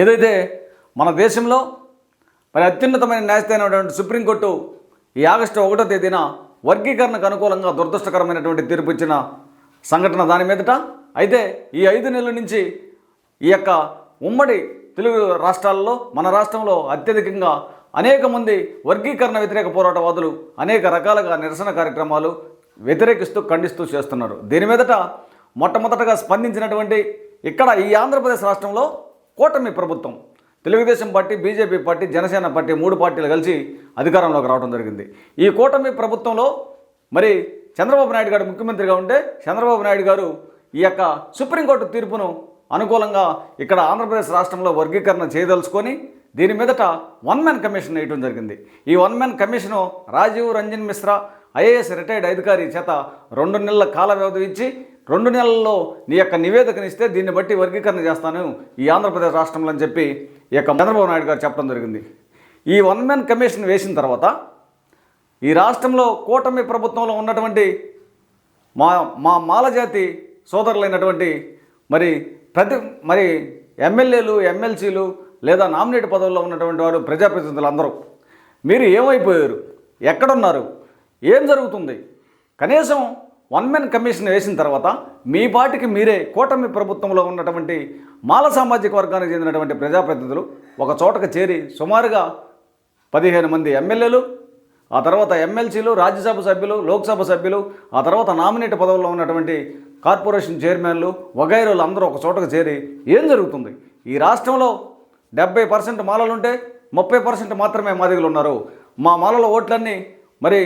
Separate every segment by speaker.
Speaker 1: ఏదైతే మన దేశంలో మరి అత్యున్నతమైన న్యాయస్థానమైనటువంటి సుప్రీంకోర్టు ఈ ఆగస్టు ఒకటో తేదీన వర్గీకరణకు అనుకూలంగా దురదృష్టకరమైనటువంటి తీర్పు ఇచ్చిన సంఘటన దాని మీదట. అయితే ఈ ఐదు నెలల నుంచి ఈ యొక్క ఉమ్మడి తెలుగు రాష్ట్రాల్లో మన రాష్ట్రంలో అత్యధికంగా అనేక మంది వర్గీకరణ వ్యతిరేక పోరాటవాదులు అనేక రకాలుగా నిరసన కార్యక్రమాలు వ్యతిరేకిస్తూ ఖండిస్తూ చేస్తున్నారు. దీని మీదట మొట్టమొదటగా స్పందించినటువంటి ఇక్కడ ఈ ఆంధ్రప్రదేశ్ రాష్ట్రంలో కూటమి ప్రభుత్వం. Telugu Desam party BJP party Jana Sena party మూడు పార్టీలు కలిసి అధికారంలోకి రావడం జరిగింది. ఈ కూటమి ప్రభుత్వంలో మరి చంద్రబాబు నాయుడు గారు ముఖ్యమంత్రిగా ఉంటే చంద్రబాబు నాయుడు గారు ఈ యొక్క సుప్రీంకోర్టు తీర్పును అనుకూలంగా ఇక్కడ ఆంధ్రప్రదేశ్ రాష్ట్రంలో వర్గీకరణ చేయదలుచుకొని దీని మీదట వన్ మ్యాన్ కమిషన్ వేయడం జరిగింది. ఈ one man commission Rajiv Ranjan Mishra IAS retired అధికారి చేత రెండు నెలల కాల వ్యవధి ఇచ్చి రెండు నెలల్లో నీ యొక్క నివేదికను ఇస్తే దీన్ని బట్టి వర్గీకరణ చేస్తాను ఈ ఆంధ్రప్రదేశ్ రాష్ట్రంలో అని చెప్పి ఈ యొక్క చంద్రబాబు నాయుడు గారు చెప్పడం జరిగింది. ఈ వన్ మ్యాన్ కమిషన్ వేసిన తర్వాత ఈ రాష్ట్రంలో కూటమి ప్రభుత్వంలో ఉన్నటువంటి మా మా మాలజాతి సోదరులైనటువంటి మరి ప్రతి మరి ఎమ్మెల్యేలు ఎమ్మెల్సీలు లేదా నామినేట్ పదవుల్లో ఉన్నటువంటి వారు ప్రజాప్రతినిధులు అందరూ మీరు ఏమైపోయారు? ఎక్కడున్నారు? ఏం జరుగుతుంది? కనీసం వన్ మెన్ కమిషన్ వేసిన తర్వాత మీ పాటికి మీరే కూటమి ప్రభుత్వంలో ఉన్నటువంటి మాల సామాజిక వర్గానికి చెందినటువంటి ప్రజాప్రతినిధులు ఒక చోటకు చేరి సుమారుగా పదిహేను మంది ఎమ్మెల్యేలు ఆ తర్వాత ఎమ్మెల్సీలు రాజ్యసభ సభ్యులు లోక్సభ సభ్యులు ఆ తర్వాత నామినేట్ పదవుల్లో ఉన్నటువంటి కార్పొరేషన్ చైర్మన్లు వగైరులు అందరూ ఒక చోటకు చేరి ఏం జరుగుతుంది? ఈ రాష్ట్రంలో డెబ్బై పర్సెంట్ మాలలుంటే ముప్పై పర్సెంట్ మాత్రమే మాదిగలు ఉన్నారు మా మాలలో ఓట్లన్నీ మరి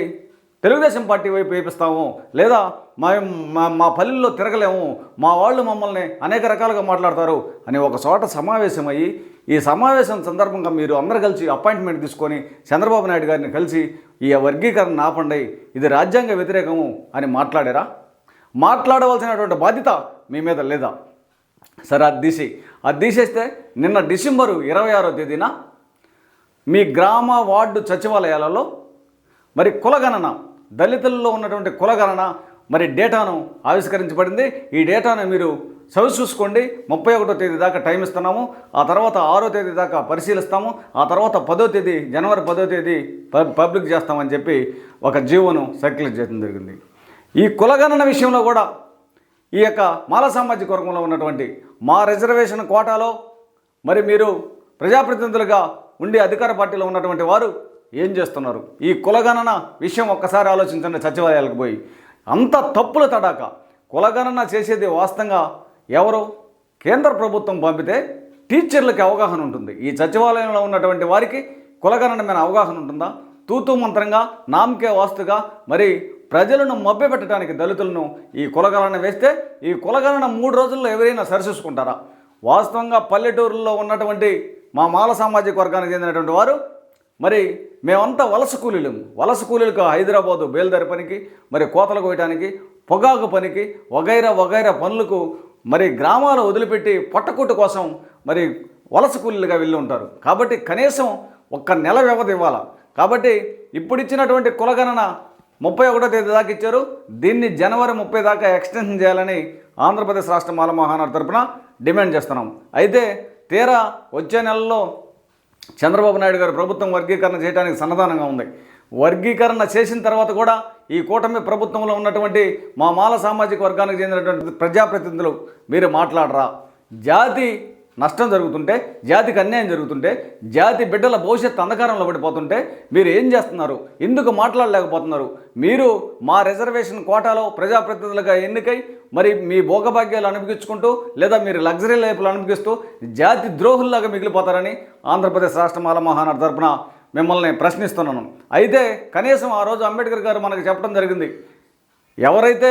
Speaker 1: తెలుగుదేశం పార్టీ వైపు వేపిస్తాము లేదా మా మా మా పల్లెల్లో తిరగలేము మా వాళ్ళు మమ్మల్ని అనేక రకాలుగా మాట్లాడతారు అని ఒక చోట సమావేశమయ్యి ఈ సమావేశం సందర్భంగా మీరు అందరు కలిసి అపాయింట్మెంట్ తీసుకొని చంద్రబాబు నాయుడు గారిని కలిసి ఈ వర్గీకరణ ఆపండి ఇది రాజ్యాంగ వ్యతిరేకము అని మాట్లాడారా? మాట్లాడవలసినటువంటి బాధ్యత మీ మీద లేదా? సరే అది తీసి అది తీసేస్తే నిన్న డిసెంబరు ఇరవై ఆరో తేదీన మీ గ్రామ వార్డు సచివాలయాలలో మరి కులగణన దళితుల్లో ఉన్నటువంటి కులగణన మరి డేటాను ఆవిష్కరించబడింది. ఈ డేటాను మీరు చవి చూసుకోండి. ముప్పై ఒకటో తేదీ దాకా టైం ఇస్తున్నాము. ఆ తర్వాత ఆరో తేదీ దాకా పరిశీలిస్తాము. ఆ తర్వాత పదో తేదీ జనవరి పదో తేదీ పబ్లిక్ చేస్తామని చెప్పి ఒక జీవోను సర్క్యులేట్ చేయడం జరిగింది. ఈ కులగణన విషయంలో కూడా ఈ యొక్క మాల సామాజిక వర్గంలో ఉన్నటువంటి మా రిజర్వేషన్ కోటాలో మరి మీరు ప్రజాప్రతినిధులుగా ఉండి అధికార పార్టీలో ఉన్నటువంటి వారు ఏం చేస్తున్నారు? ఈ కులగణన విషయం ఒక్కసారి ఆలోచించండి సచివాలయాలకు పోయి. అంత తప్పుల తడాక కులగణన చేసేది వాస్తవంగా ఎవరు? కేంద్ర ప్రభుత్వం పంపితే టీచర్లకి అవగాహన ఉంటుంది. ఈ సచివాలయంలో ఉన్నటువంటి వారికి కులగణన మీద అవగాహన ఉంటుందా? తూతూ మంత్రంగా నామకే వాస్తుగా మరి ప్రజలను మభ్యపెట్టడానికి దళితులను ఈ కులగణన వేస్తే ఈ కులగణన మూడు రోజుల్లో ఎవరైనా సరిచూసుకుంటారా? వాస్తవంగా పల్లెటూరులో ఉన్నటువంటి మా మాల సామాజిక వర్గానికి చెందినటువంటి వారు మరి మేమంతా వలస కూలీలు. వలస కూలీలకు హైదరాబాదు బేల్దారి పనికి మరి కోతలు కోయటానికి పొగాకు పనికి వగైరా వగైరా పనులకు మరి గ్రామాలు వదిలిపెట్టి పొట్టకుట్టు కోసం మరి వలస కూలీలుగా వెళ్ళి ఉంటారు. కాబట్టి కనీసం ఒక్క నెల వ్యవధి ఇవ్వాలి. కాబట్టి ఇప్పుడు ఇచ్చినటువంటి కులగణన ముప్పై ఒకటో తేదీ దాకా ఇచ్చారు. దీన్ని జనవరి ముప్పై దాకా ఎక్స్టెన్షన్ చేయాలని ఆంధ్రప్రదేశ్ రాష్ట్ర మాల మహానాడు తరపున డిమాండ్ చేస్తున్నాం. అయితే తీరా వచ్చే నెలలో చంద్రబాబు నాయుడు గారు ప్రభుత్వం వర్గీకరణ చేయడానికి సన్నదానంగా ఉంది. వర్గీకరణ చేసిన తర్వాత కూడా ఈ కూటమి ప్రభుత్వంలో ఉన్నటువంటి మా మాల సామాజిక వర్గానికి చెందినటువంటి ప్రజాప్రతినిధులు మీరు మాట్లాడరా? జాతి నష్టం జరుగుతుంటే జాతికి అన్యాయం జరుగుతుంటే జాతి బిడ్డల భవిష్యత్తు అంధకారంలో పడిపోతుంటే మీరు ఏం చేస్తున్నారు? ఎందుకు మాట్లాడలేకపోతున్నారు? మీరు మా రిజర్వేషన్ కోటాలో ప్రజాప్రతినిధులుగా ఎన్నికై మరి మీ భోగభాగ్యాలు అనుభవించుకుంటూ లేదా మీరు లగ్జరీ లైఫ్లు అనుభవిస్తూ జాతి ద్రోహుల్లాగా మిగిలిపోతారని ఆంధ్రప్రదేశ్ రాష్ట్ర మాలమహాన తరపున మిమ్మల్ని ప్రశ్నిస్తున్నాను. అయితే కనీసం ఆ రోజు అంబేద్కర్ గారు మనకు చెప్పడం జరిగింది. ఎవరైతే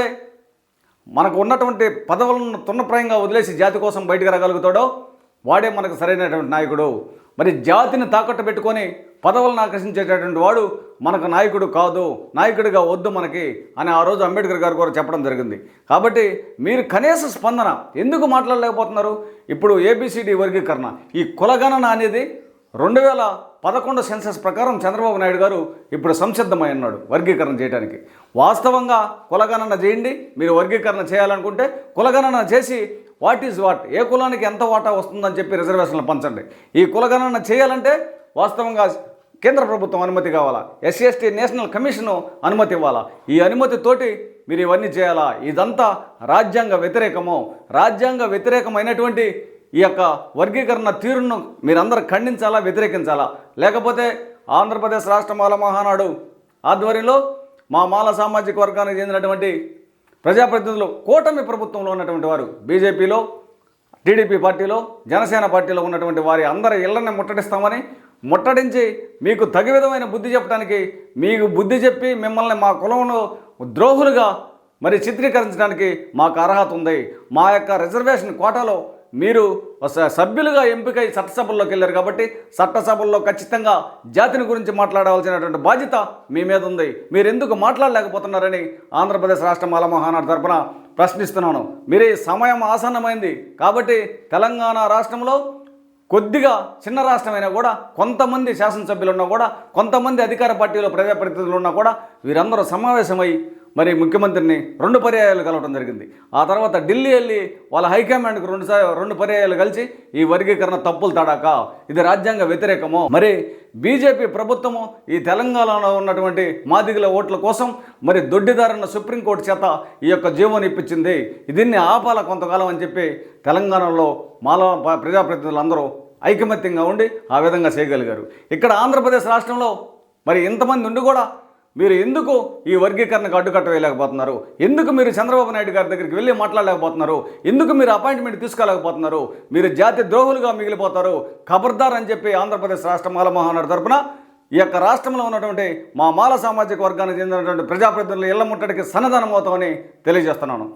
Speaker 1: మనకు ఉన్నటువంటి పదవులను తున్నప్రాయంగా వదిలేసి జాతి కోసం బయటకు రాగలుగుతాడో వాడే మనకు సరైనటువంటి నాయకుడు. మరి జాతిని తాకట్టు పెట్టుకొని పదవులను ఆకర్షించేటటువంటి వాడు మనకు నాయకుడు కాదు నాయకుడిగా వద్దు మనకి అని ఆ రోజు అంబేద్కర్ గారు కూడా చెప్పడం జరిగింది. కాబట్టి మీరు కనీస స్పందన ఎందుకు మాట్లాడలేకపోతున్నారు? ఇప్పుడు ఏబిసిడి వర్గీకరణ. ఈ కులగణన అనేది రెండు వేల పదకొండు సెన్సస్ ప్రకారం చంద్రబాబు నాయుడు గారు ఇప్పుడు సంసిద్ధమై ఉన్నాడు వర్గీకరణ చేయడానికి వాస్తవంగా కులగణన చేయండి మీరు వర్గీకరణ చేయాలనుకుంటే కులగణన చేసి వాట్ ఈజ్ వాట్? ఏ కులానికి ఎంత వాటా వస్తుందని చెప్పి రిజర్వేషన్లు పంచండి. ఈ కులగణన చేయాలంటే వాస్తవంగా కేంద్ర ప్రభుత్వం అనుమతి కావాలా? ఎస్సీ ఎస్టీ నేషనల్ కమిషను అనుమతి ఇవ్వాలా? ఈ అనుమతితోటి మీరు ఇవన్నీ చేయాలా? ఇదంతా రాజ్యాంగ వ్యతిరేకము రాజ్యాంగ వ్యతిరేకమైనటువంటి ఈ యొక్క వర్గీకరణ తీరును మీరందరూ ఖండించాలా వ్యతిరేకించాలా? లేకపోతే ఆంధ్రప్రదేశ్ రాష్ట్ర మాల మహానాడు ఆధ్వర్యంలో మా మాల సామాజిక వర్గానికి చెందినటువంటి ప్రజాప్రతినిధులు కూటమి ప్రభుత్వంలో ఉన్నటువంటి వారు బీజేపీలో టీడీపీ పార్టీలో జనసేన పార్టీలో ఉన్నటువంటి వారి అందరి ఇళ్ళని ముట్టడిస్తామని ముట్టడించి మీకు తగు విధమైన బుద్ధి చెప్పడానికి మీకు బుద్ధి చెప్పి మిమ్మల్ని మా కులంలో ద్రోహులుగా మరి చిత్రీకరించడానికి మాకు అర్హత ఉంది. మా యొక్క రిజర్వేషన్ కోటాలో మీరు సభ్యులుగా ఎంపికై చట్టసభల్లోకి వెళ్ళారు కాబట్టి చట్టసభల్లో ఖచ్చితంగా జాతిని గురించి మాట్లాడవలసినటువంటి బాధ్యత మీ మీద ఉంది. మీరు ఎందుకు మాట్లాడలేకపోతున్నారని ఆంధ్రప్రదేశ్ రాష్ట్ర మాల తరఫున తరపున ప్రశ్నిస్తున్నాను. మీరే సమయం ఆసన్నమైంది కాబట్టి తెలంగాణ రాష్ట్రంలో కొద్దిగా చిన్న రాష్ట్రమైనా కూడా కొంతమంది శాసనసభ్యులు ఉన్నా కూడా కొంతమంది అధికార పార్టీలో ప్రజాప్రతినిధులు ఉన్నా కూడా వీరందరూ సమావేశమై మరి ముఖ్యమంత్రిని రెండు పర్యాయాలు కలవడం జరిగింది. ఆ తర్వాత ఢిల్లీ వెళ్ళి వాళ్ళ హైకమాండ్కు రెండు రెండు పర్యాయాలు కలిసి ఈ వర్గీకరణ తప్పులు తడాక ఇది రాజ్యాంగ వ్యతిరేకము. మరి బీజేపీ ప్రభుత్వము ఈ తెలంగాణలో ఉన్నటువంటి మాదిగల ఓట్ల కోసం మరి దొడ్డిదారన్న సుప్రీంకోర్టు చేత ఈ యొక్క జీవోని ఇప్పించింది. దీన్ని ఆపాల కొంతకాలం అని చెప్పి తెలంగాణలో మాల ప్రజాప్రతినిధులందరూ ఐకమత్యంగా ఉండి ఆ విధంగా చేయగలిగారు. ఇక్కడ ఆంధ్రప్రదేశ్ రాష్ట్రంలో మరి ఇంతమంది ఉండి కూడా మీరు ఎందుకు ఈ వర్గీకరణకు అడ్డుకట్ట వేయలేకపోతున్నారు ఎందుకు మీరు చంద్రబాబు నాయుడు గారి దగ్గరికి వెళ్ళి మాట్లాడలేకపోతున్నారు? ఎందుకు మీరు అపాయింట్మెంట్ తీసుకోలేకపోతున్నారు? మీరు జాతి ద్రోహులుగా మిగిలిపోతారు. ఖబర్దార్ అని చెప్పి ఆంధ్రప్రదేశ్ రాష్ట్ర మాల మహానాడు తరపున ఈ యొక్క రాష్ట్రంలో ఉన్నటువంటి మా మాల సామాజిక వర్గానికి చెందినటువంటి ప్రజాప్రతినిధులు ఇళ్ళ ముట్టడికి సన్నదానం అవుతామని తెలియజేస్తున్నాను.